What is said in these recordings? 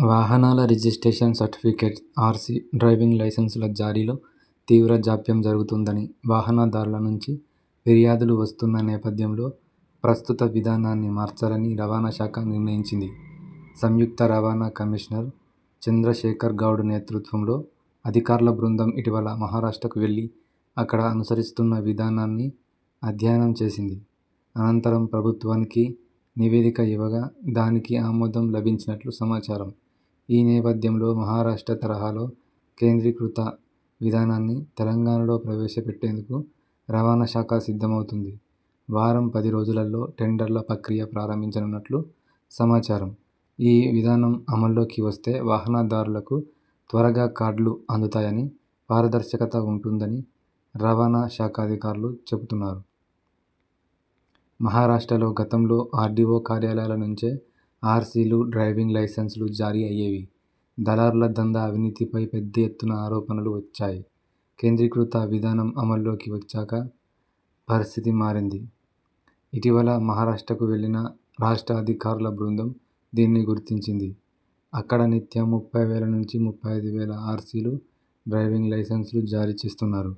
వాహనాల registration certificate RC driving లైసెన్సుల జారీలో తీవ్ర జాప్యం జరుగుతుందని వాహనదారుల నుంచి ఫిర్యాదులు వస్తున్న నేపథ్యంలో ప్రస్తుత విధానాన్ని మార్చాలని రవాణా శాఖ నిర్ణయించింది. సంయుక్త రవాణా కమిషనర్ చంద్రశేఖర్ గౌడ్ నేతృత్వంలో అధికారుల బృందం ఇటీవల మహారాష్ట్రకు వెళ్ళి అక్కడ అనుసరిస్తున్న విధానాన్ని అధ్యయనం చేసింది. అనంతరం ప్రభుత్వానికి నివేదిక ఇవ్వగా దానికి ఆమోదం లభించినట్లు సమాచారం. ఈ నేపథ్యంలో మహారాష్ట్ర తరహాలో కేంద్రీకృత విధానాన్ని తెలంగాణలో ప్రవేశపెట్టేందుకు రవాణా శాఖ సిద్ధమవుతుంది వారం పది రోజులలో టెండర్ల ప్రక్రియ ప్రారంభించనున్నట్లు సమాచారం. ఈ విధానం అమల్లోకి వస్తే వాహనదారులకు త్వరగా కార్డులు అందుతాయని, పారదర్శకత ఉంటుందని రవాణా శాఖ అధికారులు చెబుతున్నారు. మహారాష్ట్రలో గతంలో ఆర్డీఓ కార్యాలయాల నుంచే ఆర్సీలు, డ్రైవింగ్ లైసెన్సులు జారీ అయ్యేవి. దళారుల దందా, అవినీతిపై పెద్ద ఎత్తున ఆరోపణలు వచ్చాయి. కేంద్రీకృత విధానం అమల్లోకి వచ్చాక పరిస్థితి మారింది. ఇటీవల మహారాష్ట్రకు వెళ్ళిన రాష్ట్ర అధికారుల బృందం దీన్ని గుర్తించింది. అక్కడ నిత్యం ముప్పై వేల నుంచి ముప్పై ఐదు వేల ఆర్సీలు, డ్రైవింగ్ లైసెన్సులు జారీ చేస్తున్నారు.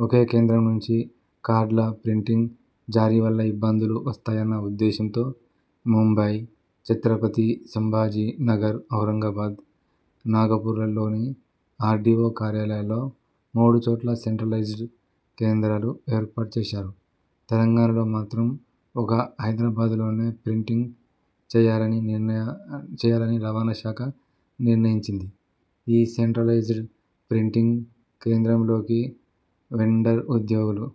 ఒకే కేంద్రం నుంచి కార్డుల ప్రింటింగ్, జారీ వల్ల ఇబ్బందులు వస్తాయన్న ఉద్దేశంతో ముంబై, ఛత్రపతి సంభాజీ నగర్, ఔరంగాబాద్, నాగపూర్లలోని ఆర్డీఓ కార్యాలయాల్లో మూడు చోట్ల సెంట్రలైజ్డ్ కేంద్రాలు ఏర్పాటు చేశారు. తెలంగాణలో మాత్రం ఒక హైదరాబాద్లోనే ప్రింటింగ్ చేయాలని నిర్ణయ చేయాలని రవాణా శాఖ నిర్ణయించింది. ఈ సెంట్రలైజ్డ్ ప్రింటింగ్ కేంద్రంలోకి వెండర్ ఉద్యోగులు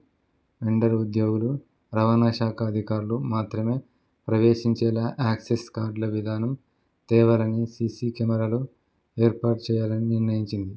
వెండర్ ఉద్యోగులు, రవాణా శాఖ అధికారులు మాత్రమే ప్రవేశించేలా యాక్సెస్ కార్డుల విధానం తేవాలని, సీసీ కెమెరాలు ఏర్పాటు చేయాలని నిర్ణయించింది.